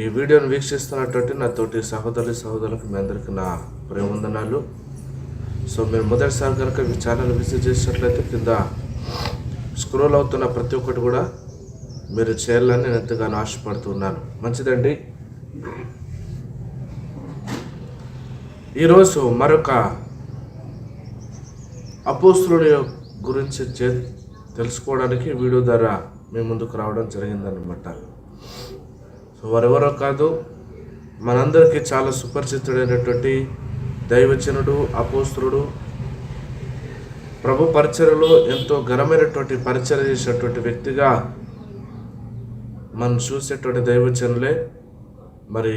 ఈ వీడియోను వీక్షిస్తున్నటువంటి నా తోటి సహోదరులు సహోదరులకు మీ అందరికీ నా ప్రేమందనాలు సో మీరు మొదటిసారి కనుక మీ ఛానల్ విజిట్ చేసినట్లయితే కింద స్క్రోల్ అవుతున్న ప్రతి ఒక్కటి కూడా మీరు చేయాలని నేను ఎంతగానో ఆశపడుతున్నాను. మంచిదండి. ఈరోజు మరొక అపోస్తుడి గురించి చే తెలుసుకోవడానికి వీడియో ద్వారా మీ ముందుకు రావడం జరిగిందనమాట సో వారెవరో కాదు మనందరికీ చాలా సుపరిచితుడైనటువంటి దైవచనుడు అపోస్తుడు. ప్రభు పరిచయలో ఎంతో ఘనమైనటువంటి పరిచయం చేసినటువంటి వ్యక్తిగా మనం చూసేటువంటి దైవచనులే మరి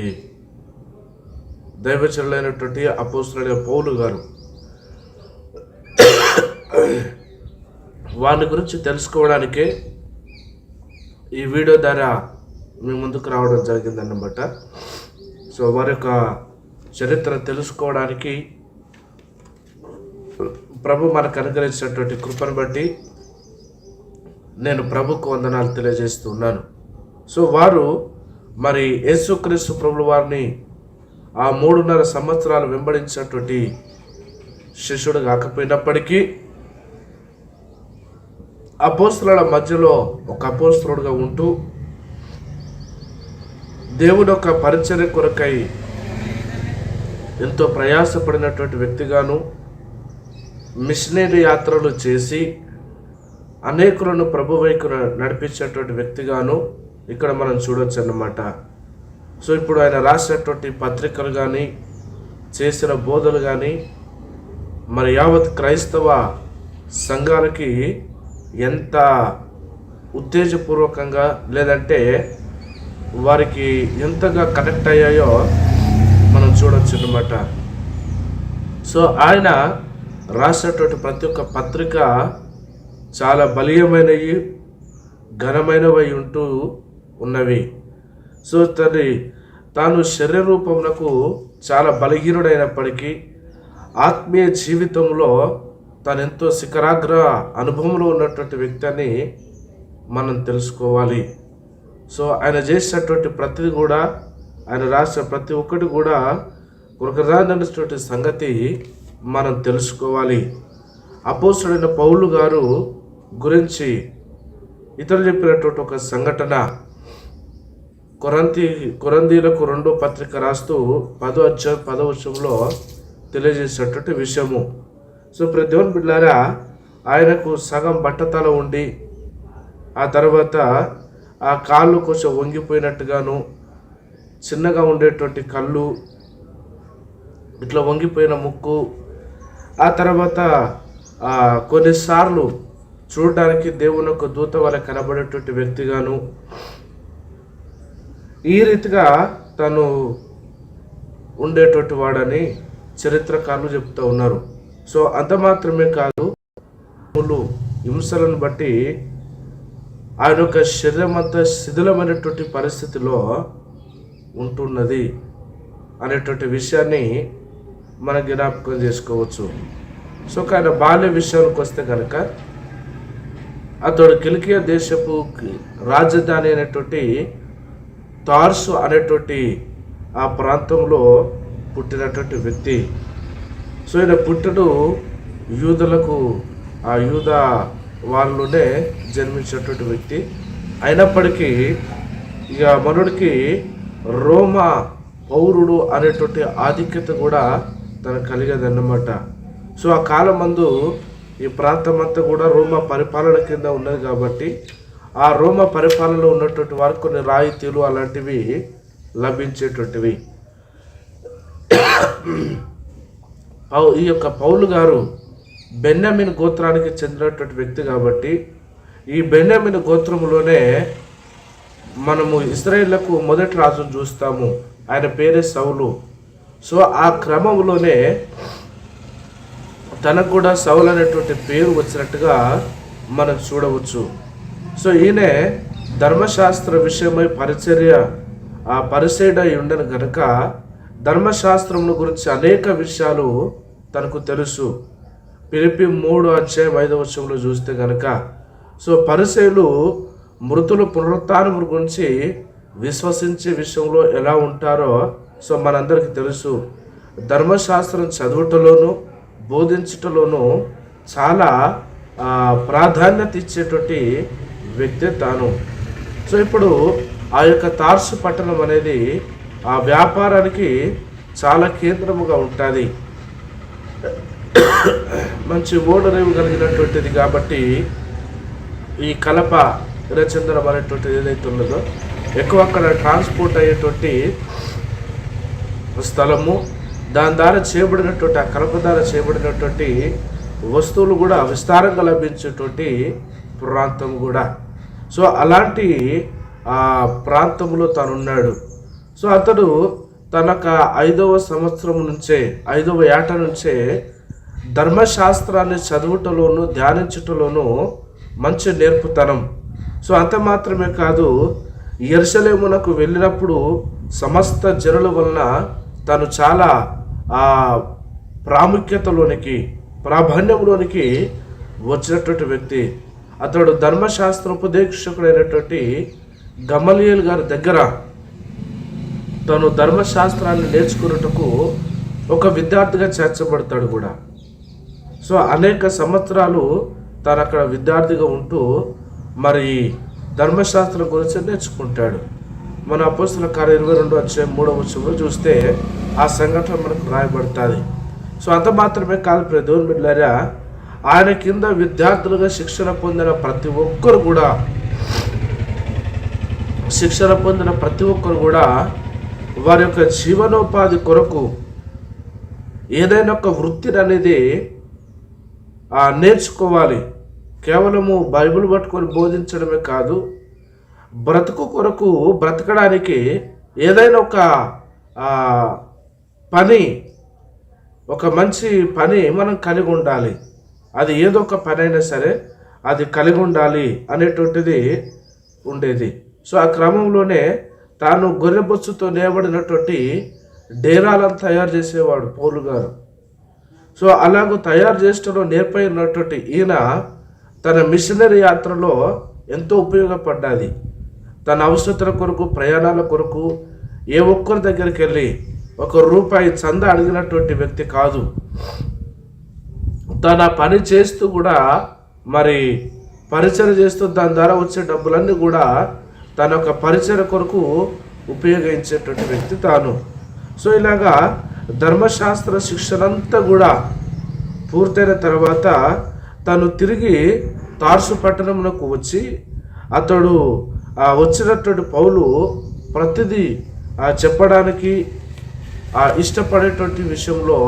దైవచనులైనటువంటి అపోస్తుడైన పౌలు గారు వారి గురించి తెలుసుకోవడానికే ఈ వీడియో ద్వారా మీ ముందుకు రావడం జరిగిందన్నమాట సో వారి యొక్క చరిత్ర తెలుసుకోవడానికి ప్రభు మనకు అనుగ్రహించినటువంటి కృపను బట్టి నేను ప్రభుకు వందనాలు తెలియజేస్తున్నాను సో వారు మరి యేసుక్రీస్తు ప్రభుల వారిని ఆ మూడున్నర సంవత్సరాలు వెంబడించినటువంటి శిష్యుడు కాకపోయినప్పటికీ అపోస్తుల మధ్యలో ఒక అపోస్తులుడుగా ఉంటూ దేవుడు ఒక పరిచర్య కొరకై ఎంతో ప్రయాసపడినటువంటి వ్యక్తిగాను మిషనరీ యాత్రలు చేసి అనేకులను ప్రభు వైపు నడిపించేటువంటి వ్యక్తిగాను ఇక్కడ మనం చూడొచ్చు అన్నమాట సో ఇప్పుడు ఆయన రాసినటువంటి పత్రికలు కానీ చేసిన బోధలు కానీ మరి యావత్ క్రైస్తవ సంఘాలకి ఎంత ఉత్తేజపూర్వకంగా లేదంటే వారికి ఎంతగా కనెక్ట్ అయ్యాయో మనం చూడొచ్చు అన్నమాట. సో ఆయన రాసినటువంటి ప్రతి ఒక్క పత్రిక చాలా బలీయమైనవి ఘనమైనవి ఉంటూ ఉన్నవి. సో తను తాను శరీర రూపములకు చాలా బలహీనుడైనప్పటికీ ఆత్మీయ జీవితంలో తను ఎంతో శిఖరాగ్ర అనుభవంలో ఉన్నటువంటి వ్యక్తి అని మనం తెలుసుకోవాలి. సో ఆయన చేసినటువంటి ప్రతిది కూడా ఆయన రాసిన ప్రతి ఒక్కటి కూడా కృతజ్ఞతటువంటి సంగతి మనం తెలుసుకోవాలి. అపోసుడైన పౌలు గారు గురించి ఇతరులు చెప్పినటువంటి ఒక సంఘటన కొరంతి కొరందీలకు రెండో పత్రిక రాస్తూ పదో అధ్యాయం పదో వచ్చంలో తెలియజేసినటువంటి విషయము. సో ప్రతి దేవుని బిడ్డారా ఆయనకు సగం బట్టతల ఉండి ఆ తర్వాత ఆ కాళ్ళు కొంచెం వంగిపోయినట్టుగాను చిన్నగా ఉండేటువంటి కళ్ళు ఇట్లా వంగిపోయిన ముక్కు ఆ తర్వాత కొన్నిసార్లు చూడడానికి దేవుని యొక్క దూత వల్ల కనబడేటువంటి వ్యక్తిగాను ఈ రీతిగా తను ఉండేటువంటి వాడని చరిత్రకారులు చెప్తూ ఉన్నారు. సో అంత మాత్రమే కాదు హింసలను బట్టి ఆయన యొక్క శరీరం అంతా శిథిలమైనటువంటి పరిస్థితిలో ఉంటున్నది అనేటువంటి విషయాన్ని మనం జ్ఞాపకం చేసుకోవచ్చు. సో కానీ బాల్య విషయానికి వస్తే కనుక అతడు కిలికియా దేశపు రాజధాని అనేటువంటి తార్సు అనేటువంటి ఆ ప్రాంతంలో పుట్టినటువంటి వ్యక్తి. సో ఈయన పుట్టడు యూదులకు ఆ యూద వాళ్ళునే జన్మించినటువంటి వ్యక్తి. అయినప్పటికీ ఇక మనుడికి రోమా పౌరుడు అనేటువంటి ఆధిక్యత కూడా తనకు కలిగేదన్నమాట. సో ఆ కాలం మందు ఈ ప్రాంతం అంతా కూడా రోమా పరిపాలన కింద ఉన్నది కాబట్టి ఆ రోమా పరిపాలనలో ఉన్నటువంటి వారికి కొన్ని రాయితీలు అలాంటివి లభించేటువంటివి. ఈ యొక్క పౌలు గారు బెన్యామిన్ గోత్రానికి చెందినటువంటి వ్యక్తి కాబట్టి ఈ బెన్యామిన్ గోత్రములోనే మనము ఇస్రాయేళ్ళకు మొదటి రాజును చూస్తాము. ఆయన పేరే సౌలు. సో ఆ క్రమంలోనే తనకు కూడా సౌలు అనేటువంటి పేరు వచ్చినట్టుగా మనం చూడవచ్చు. సో ఈయన ధర్మశాస్త్ర విషయమై పరిచర్య ఆ పరిచయుడై ఉండను కనుక ధర్మశాస్త్రమును గురించి అనేక విషయాలు తనకు తెలుసు. పిలిపి మూడు అధ్యాయం ఐదవ వచ్చంలో చూస్తే కనుక సో పరిచయులు మృతుల పునరుత్నము గురించి విశ్వసించే విషయంలో ఎలా ఉంటారో సో మనందరికీ తెలుసు. ధర్మశాస్త్రం చదువుటలోను బోధించటలోను చాలా ప్రాధాన్యత ఇచ్చేటువంటి వ్యక్తి తాను. సో ఇప్పుడు ఆ యొక్క తార్సు పట్టణం అనేది ఆ వ్యాపారానికి చాలా కేంద్రముగా ఉంటుంది. మంచి ఓడరేవు కలిగినటువంటిది కాబట్టి ఈ కలప ఎర్రచందనం అనేటువంటిది ఏదైతే ఉన్నదో ఎక్కువ అక్కడ ట్రాన్స్పోర్ట్ అయ్యేటువంటి స్థలము దాని ద్వారా చేయబడినటువంటి ఆ కలప ద్వారా చేయబడినటువంటి వస్తువులు కూడా విస్తారంగా లభించేటువంటి ప్రాంతం కూడా. సో అలాంటి ఆ ప్రాంతంలో తను ఉన్నాడు సో అతడు తనక ఐదవ సంవత్సరం నుంచే ఐదవ ఏట నుంచే ధర్మశాస్త్రాన్ని చదువుటలోను ధ్యానించుటలోను మంచి నేర్పుతనం. సో అంత మాత్రమే కాదు ఎరుసలేమునకు వెళ్ళినప్పుడు సమస్త జనుల వలన తను చాలా ఆ ప్రాముఖ్యతలోనికి ప్రాధాన్యంలోనికి వచ్చినటువంటి వ్యక్తి. అతడు ధర్మశాస్త్ర ఉపదేశకుడైనటువంటి గమలియల్ గారి దగ్గర తను ధర్మశాస్త్రాన్ని నేర్చుకున్నట్టుకు ఒక విద్యార్థిగా చేర్చబడతాడు కూడా. సో అనేక సంవత్సరాలు తను అక్కడ విద్యార్థిగా ఉంటూ మరి ధర్మశాస్త్రం గురించి నేర్చుకుంటాడు. మన అపోస్తుల కార్య ఇరవై రెండు వచ్చే మూడవ వచ్చంలో చూస్తే ఆ సంఘటన మనకు రాయబడుతుంది. సో అంత మాత్రమే కాదు ప్రదూర్ దేవుని ఆయన కింద విద్యార్థులుగా శిక్షణ పొందిన ప్రతి ఒక్కరు కూడా శిక్షణ పొందిన ప్రతి ఒక్కరు కూడా వారి యొక్క జీవనోపాధి కొరకు ఏదైనా ఒక వృత్తిని అనేది నేర్చుకోవాలి. కేవలము బైబిల్ పట్టుకొని బోధించడమే కాదు బ్రతుకు కొరకు బ్రతకడానికి ఏదైనా ఒక పని ఒక మంచి పని మనం కలిగి ఉండాలి. అది ఏదో ఒక పని అయినా సరే అది కలిగి ఉండాలి అనేటువంటిది ఉండేది. సో ఆ క్రమంలోనే తాను గొర్రెబొచ్చుతో నేబడినటువంటి డేరాలను తయారు చేసేవాడు పౌలు గారు. సో అలాగూ తయారు చేసడంలో నేర్పైనటువంటి ఈయన తన మిషనరీ యాత్రలో ఎంతో ఉపయోగపడ్డది. తన అవసరతల కొరకు ప్రయాణాల కొరకు ఏ ఒక్కరి దగ్గరికి వెళ్ళి ఒక రూపాయి చంద అడిగినటువంటి వ్యక్తి కాదు. తన పని చేస్తూ కూడా మరి పరిచయం చేస్తూ దాని ద్వారా వచ్చే డబ్బులన్నీ కూడా తన యొక్క పరిచయ కొరకు ఉపయోగించేటువంటి వ్యక్తి తాను. సో ఇలాగా ధర్మశాస్త్ర శిక్షణంతా కూడా పూర్తయిన తర్వాత తను తిరిగి తార్సు పట్టణమునకు వచ్చి అతడు వచ్చినటువంటి పౌలు ప్రతిదీ చెప్పడానికి ఆ ఇష్టపడేటువంటి విషయంలో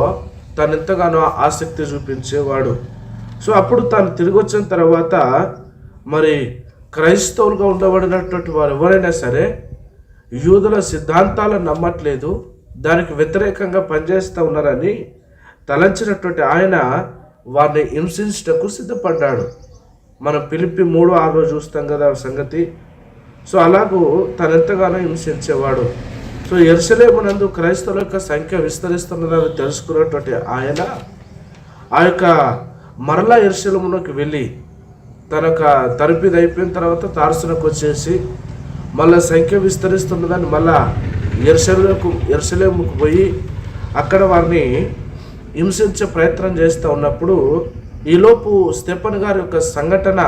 తను ఎంతగానో ఆసక్తి చూపించేవాడు. సో అప్పుడు తాను తిరిగి వచ్చిన తర్వాత మరి క్రైస్తవులుగా ఉండబడినటువంటి వారు ఎవరైనా సరే యూదుల సిద్ధాంతాలను నమ్మట్లేదు. దానికి వ్యతిరేకంగా పనిచేస్తూ ఉన్నారని తలంచినటువంటి ఆయన వారిని హింసించటకు సిద్ధపడ్డాడు. మనం పిలిపి మూడు ఆరు చూస్తాం కదా ఆ సంగతి. సో అలాగూ తనెంతగానో హింసించేవాడు. సో ఎరుసలేమునందు క్రైస్తవుల యొక్క సంఖ్య విస్తరిస్తున్నదని తెలుసుకున్నటువంటి ఆయన ఆ యొక్క మరలా ఎరుసలేమునకు వెళ్ళి తన యొక్క తరపిది అయిపోయిన తర్వాత తారసునకు వచ్చేసి మళ్ళా సంఖ్య విస్తరిస్తున్నదని మళ్ళా ఎరుసలేముకు ఎరుసలేముకు పోయి అక్కడ వారిని హింసించే ప్రయత్నం చేస్తూ ఉన్నప్పుడు ఈలోపు స్టెఫన్ గారి యొక్క సంఘటన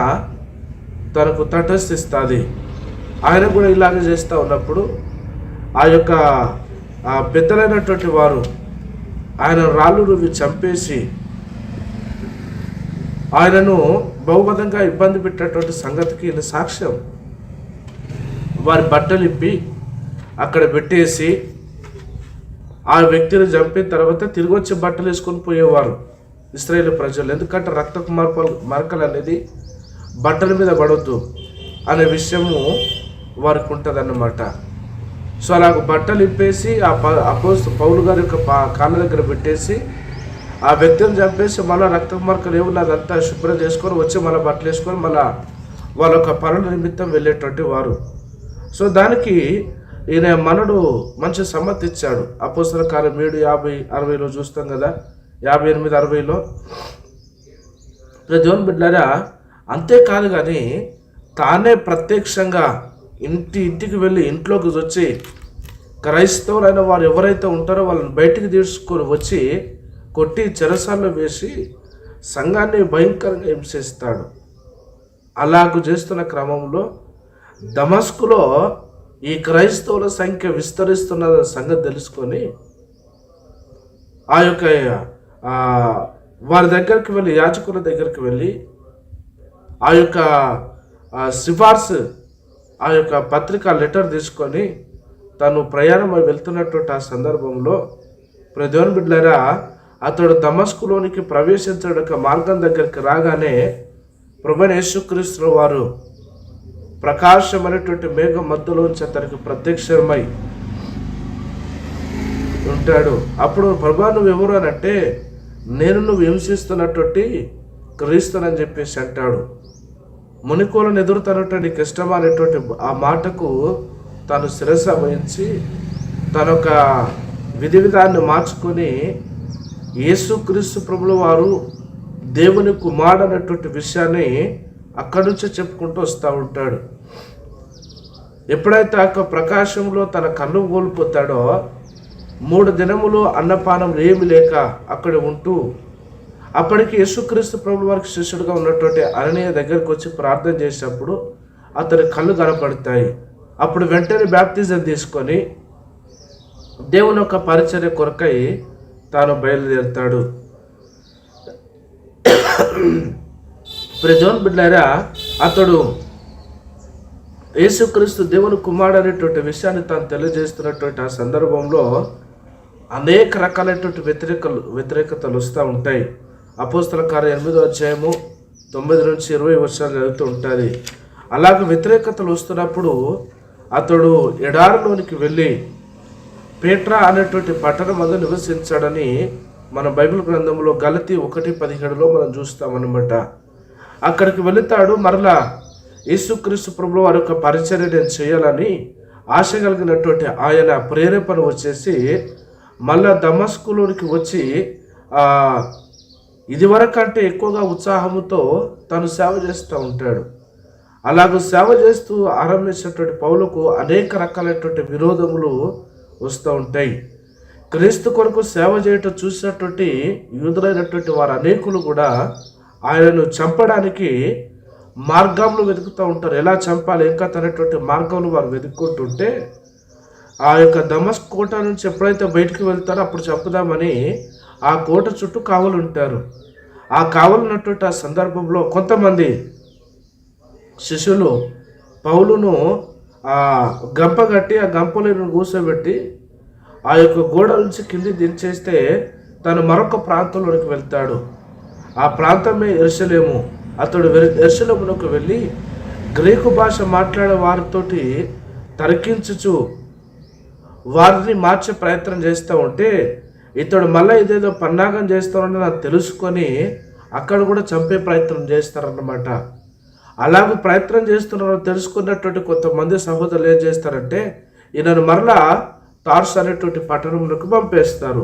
తనకు తటస్థిస్తుంది. ఆయన కూడా ఇలాగే చేస్తూ ఉన్నప్పుడు ఆ యొక్క ఆ పెద్దలైనటువంటి వారు ఆయన రాళ్ళు రువి చంపేసి ఆయనను బహుమతంగా ఇబ్బంది పెట్టేటువంటి సంగతికి ఈయన సాక్ష్యం. వారి బట్టలిప్పి అక్కడ పెట్టేసి ఆ వ్యక్తిని చంపిన తర్వాత తిరిగి వచ్చి బట్టలు వేసుకొని పోయేవారు ఇస్రాయేల్ ప్రజలు. ఎందుకంటే రక్తపు మార్పలు మరకలు అనేది బట్టల మీద పడవద్దు అనే విషయము వారికి ఉంటుంది సో అలాగ బట్టలు ఇప్పేసి ఆ ప అపోస్ పౌలు గారి యొక్క పా కాళ్ళ దగ్గర పెట్టేసి ఆ వ్యక్తిని చంపేసి మళ్ళీ రక్త మార్కలు ఏమున్నా అదంతా శుభ్రం చేసుకొని వచ్చి మళ్ళీ బట్టలు వేసుకొని మళ్ళీ వాళ్ళ యొక్క పనుల నిమిత్తం వెళ్ళేటువంటి వారు. సో దానికి ఈయన మనడు మంచి సమ్మతి ఇచ్చాడు. అపోసల కాలం ఏడు యాభై అరవైలో చూస్తాం కదా. యాభై ఎనిమిది అరవైలో. దేవుని బిడ్డారా అంతేకాదు కానీ తానే ప్రత్యక్షంగా ఇంటి ఇంటికి వెళ్ళి ఇంట్లోకి వచ్చి క్రైస్తవులైన వారు ఎవరైతే ఉంటారో వాళ్ళని బయటికి తీసుకొని వచ్చి కొట్టి చెరసాల్లో వేసి సంఘాన్ని భయంకరంగా హింసిస్తాడు. అలాగ చేస్తున్న క్రమంలో దమస్కులో ఈ క్రైస్తవుల సంఖ్య విస్తరిస్తున్న సంగతి తెలుసుకొని ఆ యొక్క వారి దగ్గరికి వెళ్ళి యాచకుల దగ్గరికి వెళ్ళి ఆ యొక్క సిఫార్సు ఆ యొక్క పత్రిక లెటర్ తీసుకొని తను ప్రయాణం వెళ్తున్నటువంటి ఆ సందర్భంలో ప్రధాన బిడ్డలారా అతడు దమస్కులోనికి ప్రవేశించడానికి మార్గం దగ్గరికి రాగానే ప్రభుని యేసుక్రీస్తు వారు ప్రకాశమైనటువంటి మేఘం మధ్యలోంచి అతనికి ప్రత్యక్షమై ఉంటాడు. అప్పుడు ప్రభా నువ్వు ఎవరు అని అంటే నేను నువ్వు హింసిస్తున్నటువంటి క్రీస్తునని చెప్పేసి అంటాడు. మునికోలను ఎదురుతున్నటువంటి నీకు అనేటువంటి ఆ మాటకు తాను శిరస వహించి తన యొక్క విధి విధాన్ని మార్చుకొని యేసుక్రీస్తు ప్రభుల వారు దేవుని కుమారుడు అన్నటువంటి విషయాన్ని అక్కడి నుంచే చెప్పుకుంటూ వస్తూ ఉంటాడు. ఎప్పుడైతే ఆ యొక్క ప్రకాశంలో తన కన్ను కోల్పోతాడో మూడు దినములు అన్నపానం ఏమి లేక అక్కడ ఉంటూ అప్పటికి యేసుక్రీస్తు ప్రభు వారికి శిష్యుడిగా ఉన్నటువంటి అననీయ దగ్గరికి వచ్చి ప్రార్థన చేసినప్పుడు అతని కళ్ళు కనపడతాయి. అప్పుడు వెంటనే బ్యాప్తిజం తీసుకొని దేవుని యొక్క పరిచర్య కొరకై తాను బయలుదేరుతాడు. ప్రజోన్ బిడ్డారా అతడు యేసుక్రీస్తు దేవుని కుమారుడు అనేటువంటి విషయాన్ని తాను తెలియజేస్తున్నటువంటి ఆ సందర్భంలో అనేక రకాలైనటువంటి వ్యతిరేకలు వ్యతిరేకతలు వస్తూ ఉంటాయి. అపోస్తల కార్య ఎనిమిదో అధ్యాయము తొమ్మిది నుంచి ఇరవై వర్షాలు జరుగుతూ ఉంటుంది అలాగే వ్యతిరేకతలు వస్తున్నప్పుడు అతడు ఎడారిలోనికి వెళ్ళి పేట్రా అనేటువంటి పట్టణం వద్ద నివసించాడని మన బైబిల్ గ్రంథంలో గలతి ఒకటి పదిహేడులో మనం చూస్తామన్నమాట. అక్కడికి వెళుతాడు. మరలా యేసుక్రీస్తు ప్రభు వారి యొక్క పరిచర్య నేను చేయాలని ఆశ కలిగినటువంటి ఆయన ప్రేరేపణ వచ్చేసి మళ్ళా దమస్కులోనికి వచ్చి ఇదివరకంటే ఎక్కువగా ఉత్సాహంతో తను సేవ చేస్తూ ఉంటాడు. అలాగ సేవ చేస్తూ ఆరంభించినటువంటి పౌలకు అనేక రకాలైనటువంటి విరోధములు వస్తూ ఉంటాయి. క్రీస్తు కొరకు సేవ చేయటం చూసినటువంటి యూదులైనటువంటి వారు అనేకులు కూడా ఆయనను చంపడానికి మార్గంలో వెతుకుతూ ఉంటారు. ఎలా చంపాలి ఇంకా తనటువంటి మార్గంలో వారు వెతుక్కుంటుంటే ఆ యొక్క దమస్ కోట నుంచి ఎప్పుడైతే బయటికి వెళ్తారో అప్పుడు చంపుదామని ఆ కోట చుట్టూ కావలు ఉంటారు. ఆ కావలున్నటువంటి ఆ సందర్భంలో కొంతమంది శిష్యులు పౌలును ఆ గంప కట్టి ఆ గంపలను కూర్చోబెట్టి ఆ యొక్క గోడ నుంచి కింది దించేస్తే తను మరొక ప్రాంతంలోనికి వెళ్తాడు. ఆ ప్రాంతమే ఎరుసలేము. అతడు ఎరుసలేమునకు వెళ్ళి గ్రీకు భాష మాట్లాడే వారితోటి తరికించుచు వారిని మార్చే ప్రయత్నం చేస్తూ ఉంటే ఇతడు మళ్ళీ ఇదేదో పన్నాగం చేస్తానని నాకు తెలుసుకొని అక్కడ కూడా చంపే ప్రయత్నం చేస్తారన్నమాట. అలాగే ప్రయత్నం చేస్తున్నారో తెలుసుకున్నటువంటి కొంతమంది సహోదరులు ఏం చేస్తారంటే ఈయనను మరలా తార్స్ అనేటువంటి పట్టణంలోకి పంపేస్తారు.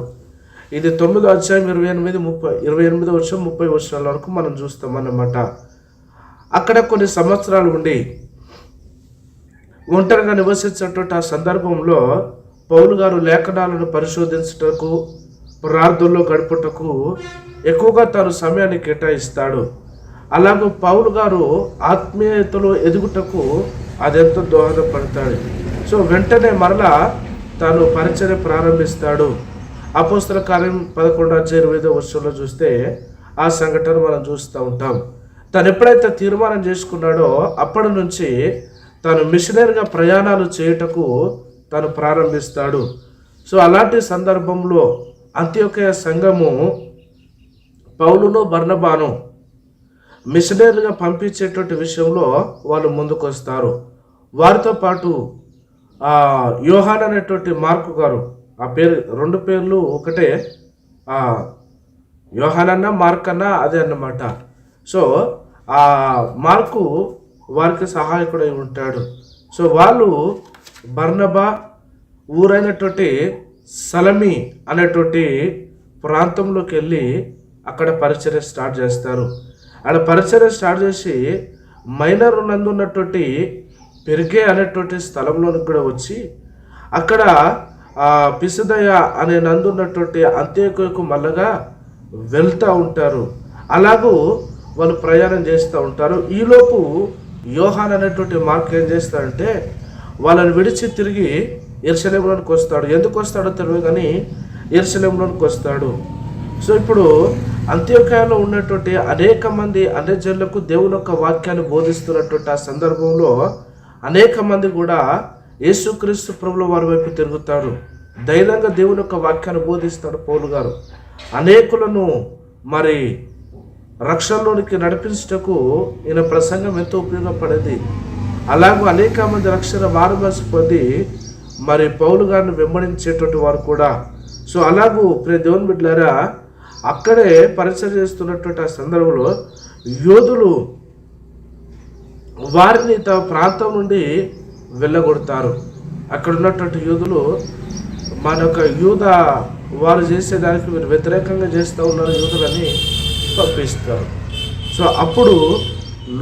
ఇది తొమ్మిదో అధ్యాయం ఇరవై ఎనిమిది ముప్పై ఇరవై ఎనిమిదో వర్షం ముప్పై వర్షాల వరకు మనం చూస్తాం అన్నమాట అక్కడ కొన్ని సంవత్సరాలు ఉండి ఒంటరిగా నివసించినటువంటి ఆ సందర్భంలో పౌలు గారు లేఖనాలను పరిశోధించుటకు ప్రార్థనలో గడుపుటకు ఎక్కువగా తాను సమయాన్ని కేటాయిస్తాడు. అలాగే పౌలు గారు ఆత్మీయతలో ఎదుగుటకు అదెంతో దోహదపడతాడు. సో వెంటనే మరలా తాను పరిచయం ప్రారంభిస్తాడు. అపోస్తల కార్యం పదకొండు అధ్యాయ ఇరవై ఐదో వర్షంలో చూస్తే ఆ సంఘటన మనం చూస్తూ ఉంటాం. తను ఎప్పుడైతే తీర్మానం చేసుకున్నాడో అప్పటి నుంచి తను మిషనరీగా ప్రయాణాలు చేయుటకు తను ప్రారంభిస్తాడు. సో అలాంటి సందర్భంలో అంత్యోకయ సంఘము పౌలును బర్ణబాను మిషనరీగా పంపించేటువంటి విషయంలో వాళ్ళు ముందుకు వస్తారు వారితో పాటు యోహాన్ అనేటువంటి మార్కు గారు ఆ పేరు రెండు పేర్లు ఒకటే. యోహానన్న మార్క్ అన్న అదే అన్నమాట. సో ఆ మార్కు వారికి సహాయకుడై ఉంటాడు. సో వాళ్ళు బర్నబా ఊరైనటువంటి సలమి అనేటువంటి ప్రాంతంలోకి వెళ్ళి అక్కడ పరిచర్య స్టార్ట్ చేస్తారు. అక్కడ పరిచర్య స్టార్ట్ చేసి మైనర్ నందున్నటువంటి పెరిగే అనేటువంటి స్థలంలోనికి కూడా వచ్చి అక్కడ పిసిదయ అనే నందున్నటువంటి అంత్యకు మల్లగా వెళ్తూ ఉంటారు. అలాగూ వాళ్ళు ప్రయాణం చేస్తూ ఉంటారు. ఈలోపు యోహాన్ అనేటువంటి మార్క్ ఏం చేస్తాడంటే వాళ్ళని విడిచి తిరిగి ఎరుసలేంలోనికి వస్తాడు. ఎందుకు వస్తాడో తెలియదు కానీ ఎరుసలేంలోనికి వస్తాడు. సో ఇప్పుడు అంత్యోకాయలో ఉన్నటువంటి అనేక మంది అన్యజనులకు దేవుని యొక్క వాక్యాన్ని బోధిస్తున్నటువంటి ఆ సందర్భంలో అనేక మంది కూడా యేసుక్రీస్తు ప్రభుల వారి వైపు తిరుగుతాడు ధైర్యంగా దేవుని యొక్క వాక్యాన్ని బోధిస్తాడు పౌలు గారు. అనేకులను మరి రక్షణలోనికి నడిపించుటకు ఈయన ప్రసంగం ఎంతో ఉపయోగపడేది. అలాగే అనేక మంది రక్షణ మారుమనసు పొంది మరి పౌలు గారిని వెంబడించేటువంటి వారు కూడా. సో అలాగూ ప్రే దేవుని బిడ్డలారా అక్కడే పరిచయం చేస్తున్నటువంటి ఆ సందర్భంలో యోధులు వారిని తమ ప్రాంతం నుండి వెళ్ళగొడతారు. అక్కడ ఉన్నటువంటి యూదులు మన యొక్క యూద వారు చేసేదానికి మీరు వ్యతిరేకంగా చేస్తూ ఉన్నారు యూదులని పంపిస్తారు. సో అప్పుడు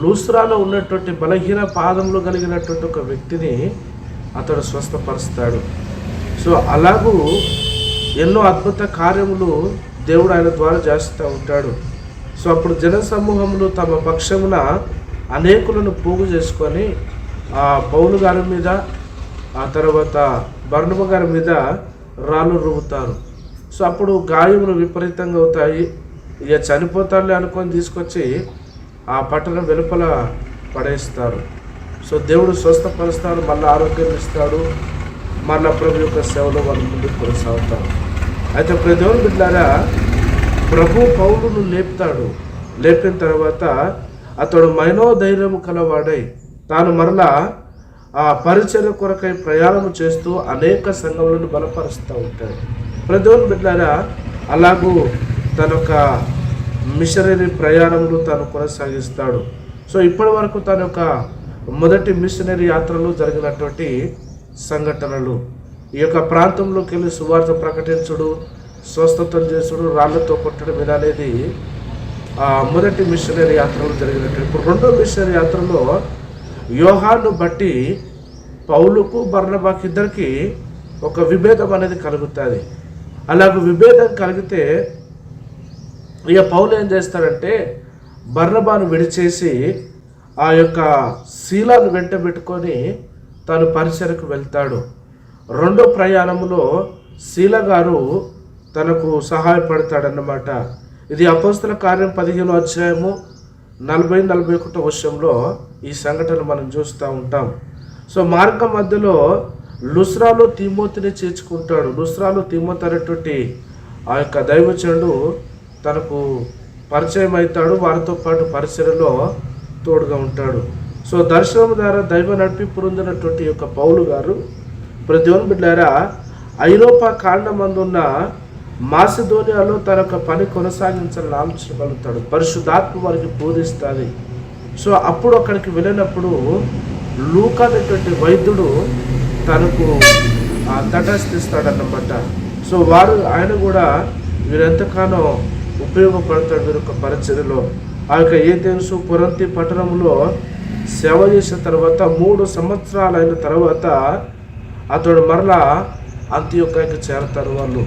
లూస్రాలో ఉన్నటువంటి బలహీన పాదంలో కలిగినటువంటి ఒక వ్యక్తిని అతడు స్వస్థపరుస్తాడు. సో అలాగూ ఎన్నో అద్భుత కార్యములు దేవుడు ఆయన ద్వారా చేస్తూ ఉంటాడు. సో అప్పుడు జన సమూహములు తమ పక్షమున అనేకులను పోగు చేసుకొని పౌలు గారి మీద ఆ తర్వాత బర్ణమ గారి మీద రాళ్ళు రువ్వుతారు సో అప్పుడు గాయములు విపరీతంగా అవుతాయి. ఇక చనిపోతారులే అనుకొని తీసుకొచ్చి ఆ పట్టణం వెలుపల పడేస్తారు. సో దేవుడు స్వస్థపరుస్తాడు మళ్ళీ ఆరోగ్యం ఇస్తాడు మళ్ళీ ప్రభు యొక్క సేవలో వాళ్ళు ముందుకు కొనసాగుతారు. అయితే ప్రతి దేవుని బిడ్డారా ప్రభు పౌలును లేపుతాడు. లేపిన తర్వాత అతడు మైనోధైర్యము కలవాడై తాను మరలా ఆ పరిచర్య కొరకై ప్రయాణం చేస్తూ అనేక సంఘములను బలపరుస్తూ ఉంటాడు. ప్రజోన్ బిడ్డారా అలాగూ తన యొక్క మిషనరీ ప్రయాణములు తాను కొనసాగిస్తాడు. సో ఇప్పటి వరకు తన యొక్క మొదటి మిషనరీ యాత్రలు జరిగినటువంటి సంఘటనలు. ఈ యొక్క ప్రాంతంలోకి వెళ్ళి సువార్త ప్రకటించుడు స్వస్థతం చేసుడు రాళ్ళతో కొట్టడం ఇది అనేది ఆ మొదటి మిషనరీ యాత్రలో జరిగినట్టు. ఇప్పుడు రెండో మిషనరీ యాత్రలో వ్యూహాన్ని బట్టి పౌలుకు బర్ణబాకి ఇద్దరికి ఒక విభేదం అనేది కలుగుతుంది. అలాగ విభేదం కలిగితే ఇక పౌలు ఏం చేస్తాడంటే బర్ణబాను విడిచేసి ఆ యొక్క శీలాను వెంట పెట్టుకొని తను పరిసరకు వెళ్తాడు. రెండో ప్రయాణంలో శీల గారు తనకు సహాయపడతాడన్నమాట. ఇది అపోస్తుల కార్యం పదిహేను అధ్యాయము నలభై నలభై ఒకటో వర్షంలో ఈ సంఘటన మనం చూస్తూ ఉంటాం. సో మార్గం మధ్యలో లుస్రాలో తిమోతిని చేర్చుకుంటాడు. లుస్రాలో తిమోతి అనేటువంటి ఆ యొక్క దైవచనుడు తనకు పరిచయం అవుతాడు. వారితో పాటు పరిచయలో తోడుగా ఉంటాడు. సో దర్శనం ద్వారా దైవ నడిపి పొందినటువంటి యొక్క పౌలు గారు ప్రతివన్ బిడ్డారా ఐరోపా కాండమందున్న మాసిధోనియాలో తన యొక్క పని కొనసాగించాలని ఆలోచించగలుగుతాడు పరిశుద్ధాత్మ వారికి బోధిస్తుంది. సో అప్పుడు అక్కడికి వెళ్ళినప్పుడు లూక్ అనేటువంటి వైద్యుడు తనకు ఆ తటస్థిస్తాడన్నమాట సో వారు ఆయన కూడా వీరెంతగానో ఉపయోగపడతాడు వీరి యొక్క పరిచర్యలో. ఆ యొక్క ఏ తెలుసు పురంతి పట్టణంలో సేవ చేసిన తర్వాత మూడు సంవత్సరాలు అయిన తర్వాత అతడు మరలా అంత్యొక్కకి చేరతారు వాళ్ళు.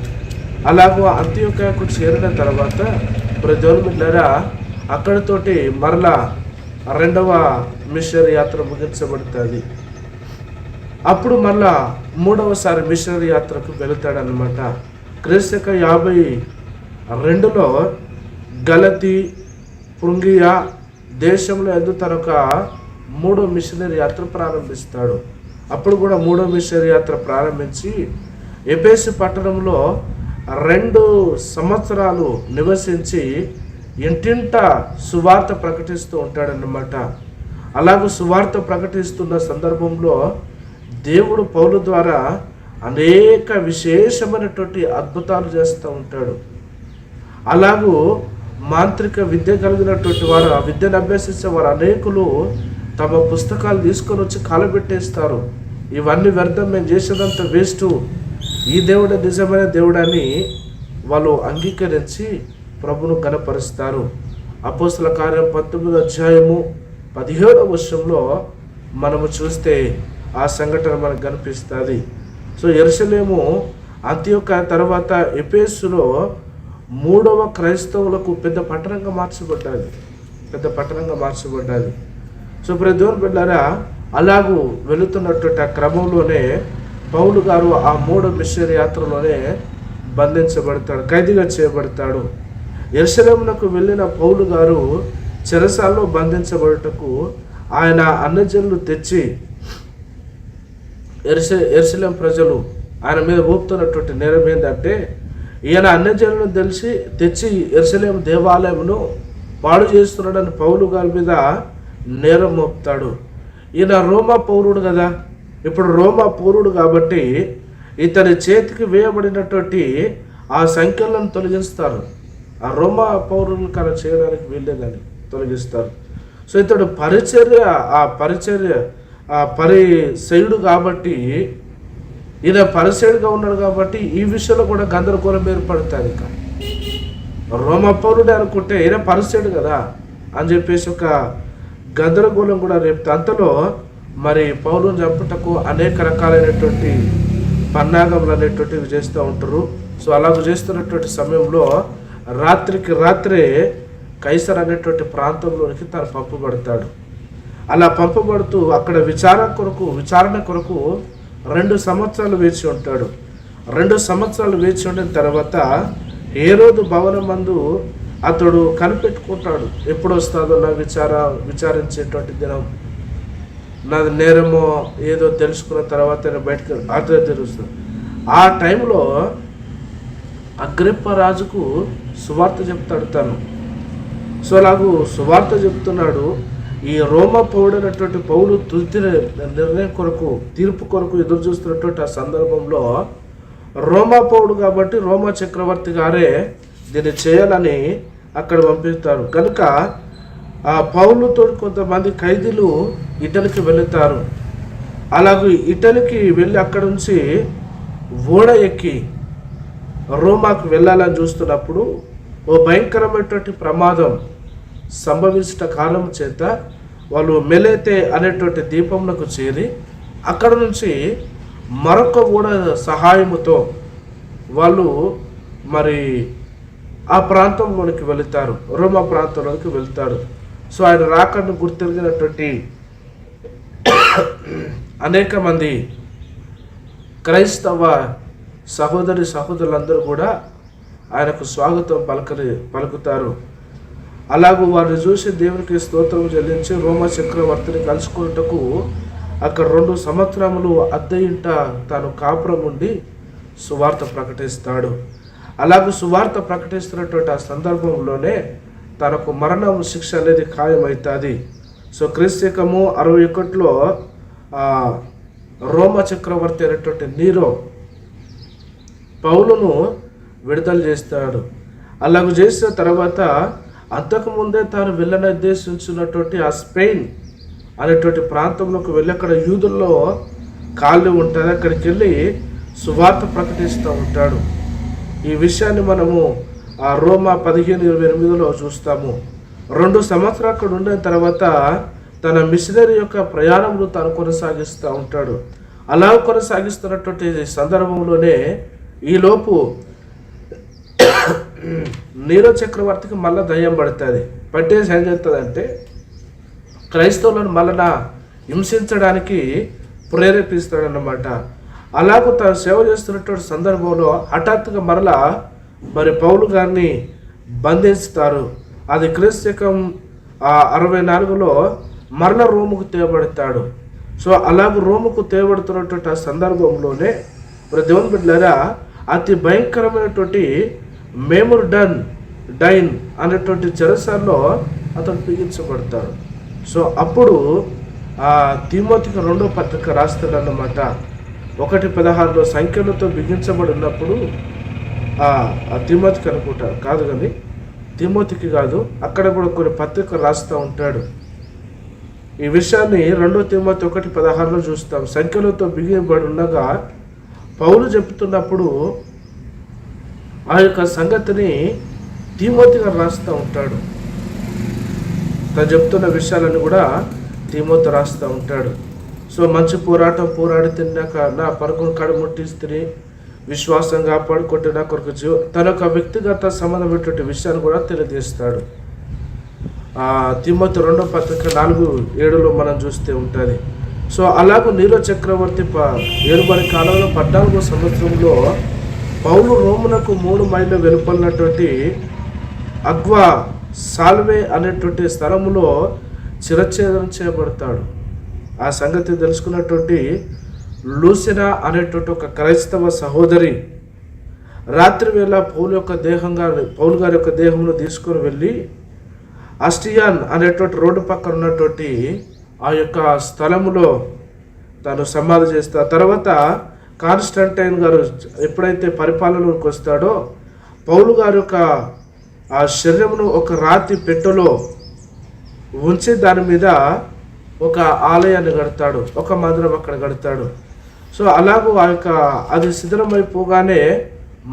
అలాగూ అంత్యొక్కకు చేరిన తర్వాత ప్రజోన్మిల్లరా అక్కడితోటి మరలా రెండవ మిషనరీ యాత్ర ముగించబడుతుంది. అప్పుడు మరలా మూడవసారి మిషనరీ యాత్రకు వెళతాడనమాట క్రీస్తక యాభై రెండులో గలతి పృంగియా దేశంలో ఎందు తనొక మూడో మిషనరీ యాత్ర ప్రారంభిస్తాడు. అప్పుడు కూడా మూడో మిషనరీ యాత్ర ప్రారంభించి ఎపేసి పట్టణంలో రెండు సంవత్సరాలు నివసించి ఇంటింట సువార్త ప్రకటిస్తూ ఉంటాడన్నమాట. అలాగే సువార్త ప్రకటిస్తున్న సందర్భంలో దేవుడు పౌలు ద్వారా అనేక విశేషమైనటువంటి అద్భుతాలు చేస్తూ ఉంటాడు. అలాగూ మాంత్రిక విద్య కలిగినటువంటి వారు ఆ విద్యను అభ్యసించే వారు అనేకులు తమ పుస్తకాలు తీసుకొని వచ్చి కాలబెట్టేస్తారు. ఇవన్నీ వ్యర్థం మేము చేసేదంత వేస్ట్ ఈ దేవుడు నిజమైన దేవుడని వాళ్ళు అంగీకరించి ప్రభును కనపరుస్తారు. అపోస్తుల కార్యం పంతొమ్మిది అధ్యాయము పదిహేడవ వర్షంలో మనము చూస్తే ఆ సంఘటన మనకు కనిపిస్తుంది. సో ఎరుసలేము అంత్యొక్క తర్వాత ఎపేసులో మూడవ క్రైస్తవులకు పెద్ద పట్టణంగా మార్చబడ్డాది. పెద్ద పట్టణంగా మార్చబడ్డాది. సో ప్రతి దేవుని బిడ్డారా అలాగూ వెళుతున్నటువంటి ఆ క్రమంలోనే పౌలు గారు ఆ మూడు మిషనరీ యాత్రలోనే బంధించబడతాడు ఖైదీగా చేయబడతాడు. ఎరుసలేమునకు వెళ్ళిన పౌలు గారు చెరసాల్లో బంధించబడుటకు ఆయన అన్నజనులు తెచ్చి ఎరుస ఎరుసలేం ప్రజలు ఆయన మీద ఊపుతున్నటువంటి నేరం ఏంటంటే ఈయన అన్నజనులను తెలిసి తెచ్చి ఎరుసలేం దేవాలయమును పాడు చేస్తున్నాడని పౌలు గారి మీద నేరం మోపుతాడు. ఈయన రోమా పౌరుడు కదా. ఇప్పుడు రోమా పౌరుడు కాబట్టి ఇతని చేతికి వేయబడినటువంటి ఆ సంఖ్యలను తొలగిస్తారు. ఆ రోమా పౌరులు కన చేయడానికి వీళ్ళేదని తొలగిస్తారు. సో ఇతడు పరిచర్య ఆ పరిచర్య ఆ పరిశయుడు కాబట్టి ఈయన పరిచయుడుగా ఉన్నాడు కాబట్టి ఈ విషయంలో కూడా గందరగోళం ఏర్పడుతుంది ఇక. రోమ పౌరుడే అనుకుంటే ఈయన పరిచయుడు కదా అని చెప్పేసి ఒక గందరగోళం కూడా రేపు అంతలో మరి పౌరులు చంపుటకు అనేక రకాలైనటువంటి పన్నాగములు అనేటువంటివి చేస్తూ ఉంటారు. సో అలాగ చేస్తున్నటువంటి సమయంలో రాత్రికి రాత్రే కైసర్ అనేటువంటి ప్రాంతంలోనికి తను పంపబడతాడు. అలా పంపబడుతూ అక్కడ విచారణ కొరకు విచారణ కొరకు రెండు సంవత్సరాలు వేచి ఉంటాడు. రెండు సంవత్సరాలు వేచి ఉండిన తర్వాత ఏ రోజు భవనం మందు అతడు కనిపెట్టుకుంటాడు. ఎప్పుడు వస్తుందో నా విచార విచారించేటువంటి దినం. నాది నేరమో ఏదో తెలుసుకున్న తర్వాత నేను బయటకు అతను తెలుస్తుంది. ఆ టైంలో అగ్రిప్ప రాజుకు సువార్త చెప్తాడు తను. సో నాకు సువార్త చెప్తున్నాడు. ఈ రోమ పౌడైనటువంటి పౌలు తుది నిర్ణయం కొరకు తీర్పు కొరకు ఎదురు చూస్తున్నటువంటి ఆ సందర్భంలో రోమా పౌడు కాబట్టి రోమా చక్రవర్తి గారే దీన్ని చేయాలని అక్కడ పంపిస్తారు. కనుక ఆ పౌలుతో కొంతమంది ఖైదీలు ఇటలీకి వెళుతారు. అలాగే ఇటలీకి వెళ్ళి అక్కడ నుంచి ఓడ ఎక్కి రోమాకు వెళ్ళాలని చూస్తున్నప్పుడు ఓ భయంకరమైనటువంటి ప్రమాదం సంభవించిన కాలం చేత వాళ్ళు మెలేతే అనేటువంటి దీపంలోకి చేరి అక్కడ నుంచి మరొక ఓడ సహాయముతో వాళ్ళు మరి ఆ ప్రాంతంలోనికి వెళుతారు. రోమా ప్రాంతంలోనికి వెళ్తారు. సో ఆయన రాకను గుర్తెరిగినటువంటి అనేక మంది క్రైస్తవ సహోదరి సహోదరులందరూ కూడా ఆయనకు స్వాగతం పలకరి పలుకుతారు. అలాగూ వారిని చూసి దేవునికి స్తోత్రం చెల్లించి రోమ చక్రవర్తిని కలుసుకున్నటకు అక్కడ రెండు సంవత్సరములు అద్దె ఇంట తాను కాపురం ఉండి సువార్త ప్రకటిస్తాడు. అలాగూ సువార్త ప్రకటిస్తున్నటువంటి ఆ సందర్భంలోనే తనకు మరణం శిక్ష అనేది ఖాయమవుతుంది సో క్రీస్తకము అరవై ఒకటిలో రోమ చక్రవర్తి అనేటువంటి నీరో పౌలును విడుదల చేస్తాడు. అలాగ చేసిన తర్వాత అంతకుముందే తాను వెళ్ళని ఉద్దేశించినటువంటి ఆ స్పెయిన్ అనేటువంటి ప్రాంతంలోకి వెళ్ళి అక్కడ యూదుల్లో కాళ్ళు ఉంటుంది అక్కడికి వెళ్ళి సువార్త ప్రకటిస్తూ ఉంటాడు. ఈ విషయాన్ని మనము ఆ రోమా పదిహేను ఇరవై ఎనిమిదిలో చూస్తాము. రెండు సంవత్సరాలు అక్కడ ఉండిన తర్వాత తన మిషనరీ యొక్క ప్రయాణంలో తను కొనసాగిస్తూ ఉంటాడు. అలా కొనసాగిస్తున్నటువంటి సందర్భంలోనే ఈలోపు నీరో చక్రవర్తికి మళ్ళీ దయ్యం పడుతుంది. పట్టేసి ఏం చేస్తుందంటే క్రైస్తవులను మళ్ళా హింసించడానికి ప్రేరేపిస్తాడనమాట అలాగూ తను సేవ చేస్తున్నటువంటి సందర్భంలో హఠాత్తుగా మరలా మరి పౌలు గారిని బంధిస్తారు. అది క్రీస్తకం అరవై నాలుగులో మరల రోముకు తేబడతాడు సో అలాగ రోముకు తేబడుతున్నటువంటి ఆ సందర్భంలోనే దేవుని బిడ్డలారా అతి భయంకరమైనటువంటి మేముర్ డన్ డైన్ అనేటువంటి చెరసాల్లో అతను బిగించబడతాడు. సో అప్పుడు ఆ తిమోతికి రెండో పత్రిక రాస్తాడన్నమాట. ఒకటి పదహారులో సంఖ్యలతో బిగించబడి ఉన్నప్పుడు తిమోతికి అనుకుంటారు. కాదు కానీ తిమోతికి కాదు అక్కడ కూడా కొన్ని పత్రిక రాస్తూ ఉంటాడు. ఈ విషయాన్ని రెండో తిమ్మతి ఒకటి పదహారులో చూస్తాం. సంఖ్యలతో బిగిబడి ఉండగా పౌలు చెప్తున్నప్పుడు ఆ యొక్క సంగతిని తిమోతిగా రాస్తూ ఉంటాడు. తను చెప్తున్న విషయాలను కూడా తిమోతి రాస్తూ ఉంటాడు. సో మంచి పోరాటం పోరాడి తిన్నాక నా పరుగును కడుముట్టిస్తిని విశ్వాసం కాపాడుకుంటే కొరకు జీవ తన యొక్క వ్యక్తిగత సంబంధమైనటువంటి విషయాన్ని కూడా తెలియజేస్తాడు. ఆ తిమ్మతి రెండో పత్రిక నాలుగు ఏడులో మనం చూస్తే ఉంటుంది. సో అలాగే నీరో చక్రవర్తి ప ఏడుబడి కాలంలో పద్నాలుగో సంవత్సరంలో పౌలు రోమునకు మూడు మైళ్ళు వెలుపడినటువంటి అగ్వా సాల్వే అనేటువంటి స్థలములో చిరఛేదనం చేయబడతాడు. ఆ సంగతి తెలుసుకున్నటువంటి లూసినా అనేటువంటి ఒక క్రైస్తవ సహోదరి రాత్రి వేళ పౌలు యొక్క దేహంగా పౌలు గారి యొక్క దేహమును తీసుకొని వెళ్ళి అస్టియాన్ అనేటువంటి రోడ్డు పక్కన ఉన్నటువంటి ఆ యొక్క స్థలములో తను సమాధి చేస్తా తర్వాత కాన్స్టంటైన్ గారు ఎప్పుడైతే పరిపాలనలోకి వస్తాడో పౌలు గారి యొక్క ఆ శరీరమును ఒక రాతి పెట్టెలో ఉంచి దాని మీద ఒక ఆలయాన్ని కడతాడు ఒక మందిరం అక్కడ కడతాడు. సో అలాగూ ఆ యొక్క అది శిథిలమైపోగానే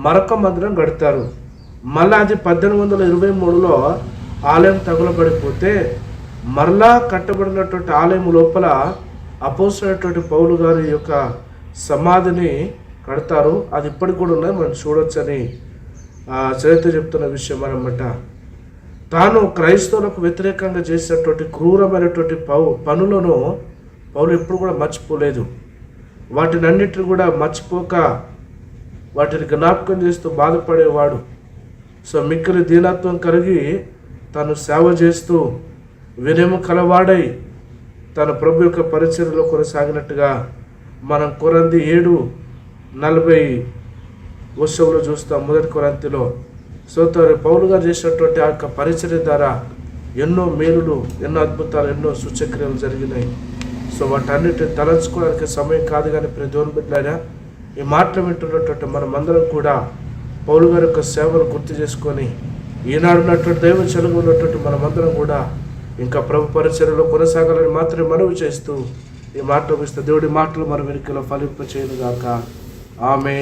మరొక మందిరం కడతారు. మళ్ళీ అది పద్దెనిమిది వందల ఇరవై మూడులో ఆలయం తగులబడిపోతే మరలా కట్టబడినటువంటి ఆలయం లోపల అపోసినటువంటి పౌలు గారి యొక్క సమాధిని కడతారు. అది ఇప్పటికి కూడా ఉన్నది. మనం చూడొచ్చని చరిత్ర చెప్తున్న విషయం అనమాట తాను క్రైస్తవులకు వ్యతిరేకంగా చేసినటువంటి క్రూరమైనటువంటి పౌ పనులను పౌలు ఎప్పుడు కూడా మర్చిపోలేదు. వాటిని అన్నిటిని కూడా మర్చిపోక వాటిని జ్ఞాపకం చేస్తూ బాధపడేవాడు. సో మిక్కిలి దీనత్వం కలిగి తను సేవ చేస్తూ వినయము కలవాడై తన ప్రభు యొక్క పరిచయలో కొనసాగినట్టుగా మనం కొరంది ఏడు నలభై ఉత్సవంలో చూస్తాం మొదటి కొరంతిలో. సో తను పౌలు గారు చేసినటువంటి ఆ యొక్క పరిచర్య ద్వారా ఎన్నో మేలులు ఎన్నో అద్భుతాలు ఎన్నో సూచక్రియలు జరిగినాయి. సో వాటన్నిటిని తలంచుకోవడానికి సమయం కాదు కానీ ప్రతి దేవుని బిడ్డలైనా ఈ మాటలు వింటున్నటువంటి మనమందరం కూడా పౌలు గారి యొక్క సేవను గుర్తు చేసుకొని ఈనాడు ఉన్నటువంటి దైవ చెలుగు ఉన్నటువంటి మనమందరం కూడా ఇంకా ప్రభు పరిచయలో కొనసాగాలని మాత్రమే మనవి చేస్తూ ఈ మాటలు ఇస్తే దేవుడి మాటలు మన వెనుకలో ఫలింప చేయను గాక ఆమె